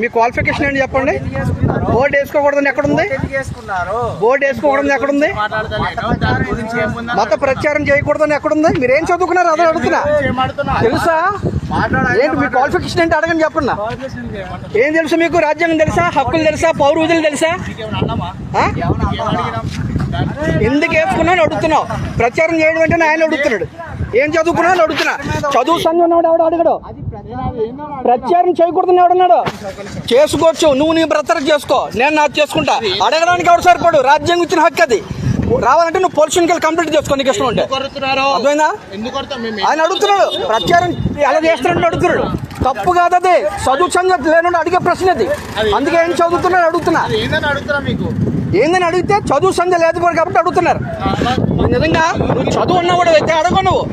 మీ qualification ఏంటి చెప్పండి? Board వేసుకోకూడదని ఎక్కడుంది? బోర్డు వేసుకోకూడదని ఎక్కడుంది? దాని గురించి ఏముంది మత ప్రచారం చేయకూడదని ఎక్కడుంది? మీరు ఏం చదువుకున్నారు? అదే అడుగుతున్నా. తెలుసా? ఏంటి మీ క్వాలిఫికేషన్ ఏంటి? అడగని చెప్పండి ఏం తెలుసు మీకు? రాజ్యాంగం తెలుసా? హక్కులు తెలుసా? పౌర విధులు తెలుసా? ఎందుకు వేసుకున్నాను? అడుగుతున్నావు. ప్రచారం చేయడం అంటే ఆయన అడుగుతున్నాడు. ఏం చదువుకున్నావు అడుగుతున్నా. చదువు సంఘం ఎవడు అడగడు? ప్రచారం చేయకూడదని ఎవడన్నాడు? చేసుకోవచ్చు. నువ్వు నీ బ్రతర చేసుకో. నేను నాకు చేసుకుంటా. అడగడానికి ఎవడు సరిపడు? రాజ్యాంగం ఇచ్చిన హక్కు అది. రావాలంటే నువ్వు పొలిషన్ కంప్లీట్ చేసుకో నీకు ఇష్టం ఉంటే. అర్థమైందా? ఎందుకు కొడతాం మేము ఆయన అడుగుతున్నాడు. ప్రచారం ఎలా చేస్తున్నాడు అడుగుతున్నాడు. తప్పు కాదు అది. చదువు సంగతి లేనుండి అడిగే ప్రశ్న అది. అందుకే ఏం చదువుతున్నాడు? అడుగుతున్నా. ఏందని అడిగితే చదువు సంధ్య లేదు కాబట్టి అడుగుతున్నారు. నిజంగా? నువ్వు చదువు ఉన్నవాడు అయితే అడగ నువ్వు.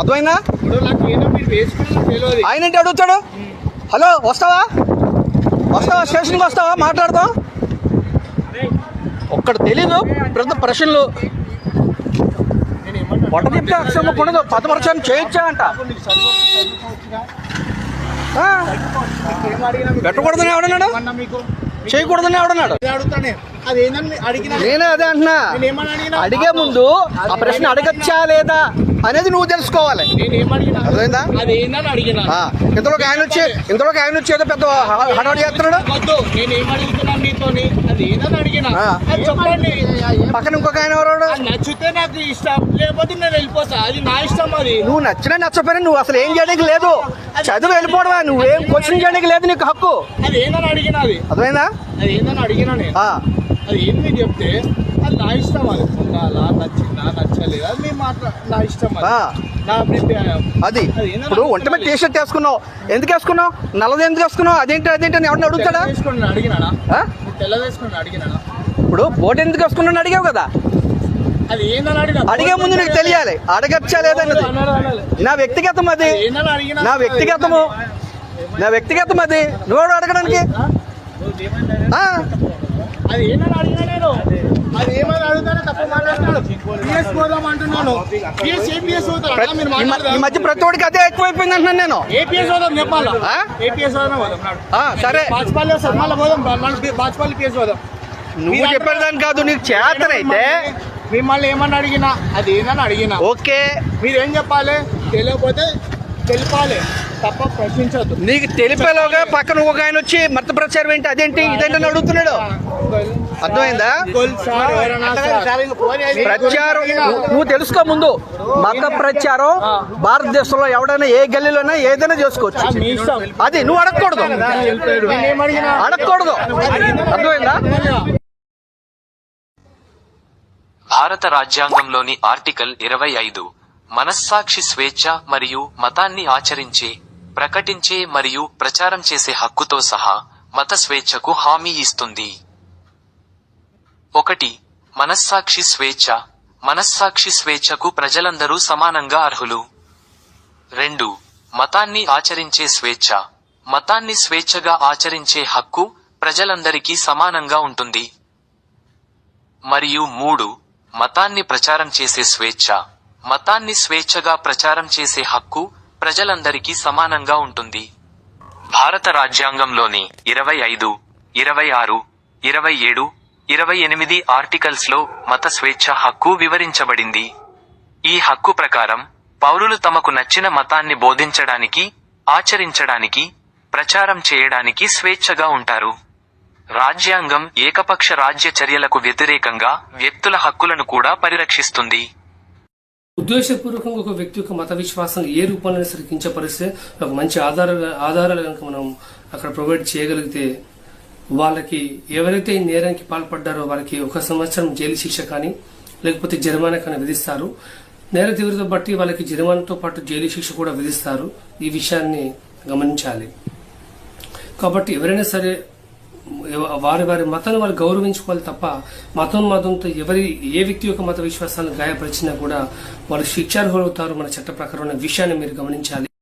అర్థమైందా? తెలియదు. ఆయన ఏంటి అడుగుతాడు? హలో వస్తావా? వస్తావా? స్టేషన్కి వస్తావా? మాట్లాడతావు? ఒక్కడు తెలీదు. పెద్ద ప్రశ్నలు. నేను ఏమన్నా పొట్ట తిప్పితే అక్షరం కొనదు. పదపరచని చేయొచ్చా అంట. పెట్టకూడదని ఎవడన్నాడు? చేయకూడదని ఎవడన్నాడు? నేనే అదే అంటున్నా. అడిగే ముందు ఆ ప్రశ్న అడగచ్చా లేదా? అనేది నువ్వు తెలుసుకోవాలి. అర్థమైందా? ఇంతలోకి ఆయన వచ్చి ఇంతలోకి ఆయన వచ్చి ఏదో పెద్ద హడావుడి చేస్తున్నాడు? పక్కన ఇంకొక ఆయన ఎవరు నచ్చితే నాకు ఇష్టం లేకపోతే నేను వెళ్ళిపోతా. అది నా ఇష్టం అది. నువ్వు నచ్చినా నచ్చపోయినా నువ్వు అసలు ఏం చేయడానికి లేదు. చదువు వెళ్ళిపోవడమా? నువ్వేం క్వశ్చన్ చేయడానికి లేదు నీకు హక్కు. అది ఏందని అడిగినా అది. అర్థమైందా? అది ఏందని అడిగినా అది ఏంది చెప్తే అది నా ఇష్టం అది. ఉండాలా నచ్చిందా నచ్చలేదా అది మీ మాట్లా నా ఇష్టం అది. ఆ. నా అభిప్రాయం. అది. ఇప్పుడు ఒంటి మీద తెలియదు. టీ షర్ట్ వేసుకున్నావు. ఎందుకు వేసుకున్నావు? నల్లది ఎందుకు వేసుకున్నావు? అదేంటి అదేంటి అని ఎవరిని అడుగుతాడా? తెల్ల వేసుకుని అడిగినానా? ఆ? తెల్ల వేసుకుని అడిగినానా? ఇప్పుడు బోట్ ఎందుకు వేసుకున్నాను అడిగావు కదా? అడిగే ముందు నీకు తెలియాలి. అడగచ్చా లేదన్నది. నా వ్యక్తిగతం అది. నా వ్యక్తిగతము. నా వ్యక్తిగతం అది. నువ్వు అడగడానికి అది ఏందని అడిగినా నేను? అది. ఏమని అడుగుతానో తప్ప మాట్లాడుతున్నాను పిఎస్ పోదాం అంటున్నాను. పిఎస్ ఏపీఎస్ పోతారా ప్రతి- మీరు ఈ మధ్య ప్రతి ఒడికి అదే ఎక్కువైపోయింది అంటున్నాను నేను. ఏపీఎస్ పోదాం నేపాల్ ఆ? ఏపీఎస్ పోదాం సరే. బాజ్పాలి వస్తుంది మళ్ళీ పోదాం బాజ్పాలి పిఎస్ పోదాం నువ్వు చెప్పేదాన్ని కాదు నీకు చేతనైతే మిమ్మల్ని ఏమని అడిగినా అది ఏందని అడిగినా. ఓకే. మీరేం చెప్పాలి? తెలియకపోతే తెలిపాలి. తప్ప ప్రశ్నించొద్దు. నీకు తెలిపేలోగా పక్కన ఒక ఆయన వచ్చి మత ప్రచారం ఏంటి అదేంటి ఇదేంటని అడుగుతున్నాడు. అర్థమైందా? ప్రచారం నువ్వు- నువ్వు తెలుసుకో ముందు. మత ప్రచారం భారతదేశంలో ఎవడైనా ఏ గల్లీలోనే ఏదైనా చేసుకోవచ్చు. అది నువ్వు అడగకూడదు. అడగకూడదు. అర్థమైందా? భారత రాజ్యాంగంలోని ఆర్టికల్ ఇరవై ఐదు మనస్సాక్షి స్వేచ్ఛ మరియు మతాన్ని ఆచరించే ప్రకటించే మరియు ప్రచారం చేసే హక్కుతో సహా మత స్వేచ్ఛకు హామీ ఇస్తుంది. ఒకటి మనస్సాక్షి స్వేచ్ఛ. మనస్సాక్షి స్వేచ్ఛకు ప్రజలందరూ సమానంగా అర్హులు. రెండు మతాన్ని ఆచరించే స్వేచ్ఛ. మతాన్ని స్వేచ్ఛగా ఆచరించే హక్కు ప్రజలందరికీ సమానంగా ఉంటుంది. మరియు మూడు మతాన్ని ప్రచారం చేసే స్వేచ్ఛ. మతాన్ని స్వేచ్ఛగా ప్రచారం చేసే హక్కు ప్రజలందరికీ సమానంగా ఉంటుంది. భారత రాజ్యాంగంలోని ఇరవై ఐదు ఇరవై ఆరు ఇరవై ఏడు ఇరవై ఎనిమిది ఆర్టికల్స్లో మత స్వేచ్ఛ హక్కు వివరించబడింది. ఈ హక్కు ప్రకారం పౌరులు తమకు నచ్చిన మతాన్ని బోధించడానికి ఆచరించడానికి ప్రచారం చేయడానికి స్వేచ్ఛగా ఉంటారు. రాజ్యాంగం ఏకపక్ష రాజ్య చర్యలకు వ్యతిరేకంగా వ్యక్తుల హక్కులను కూడా పరిరక్షిస్తుంది. ఉద్దేశపూర్వకంగా ఒక వ్యక్తి యొక్క మత విశ్వాసాన్ని ఏ రూపంలో సరే ఒక మంచి ఆధార ఆధారాలు కనుక మనం అక్కడ ప్రొవైడ్ చేయగలిగితే వాళ్ళకి ఎవరైతే ఈ నేరానికి పాల్పడ్డారో వాళ్ళకి ఒక సంవత్సరం జైలు శిక్ష కానీ లేకపోతే జరిమానా కానీ విధిస్తారు. నేర తీవ్రత బట్టి వాళ్ళకి జరిమానాతో పాటు జైలు శిక్ష కూడా విధిస్తారు. ఈ విషయాన్ని గమనించాలి. కాబట్టి ఎవరైనా సరే వారి వారి మతాన్ని వారు గౌరవించుకోవాలి తప్ప మతం మతంతో ఎవరి ఏ వ్యక్తి యొక్క మత విశ్వాసాలను గాయపరిచినా కూడా వాళ్ళు శిక్షార్హులవుతారు మన చట్ట ప్రకారం విషయాన్ని మీరు గమనించాలి.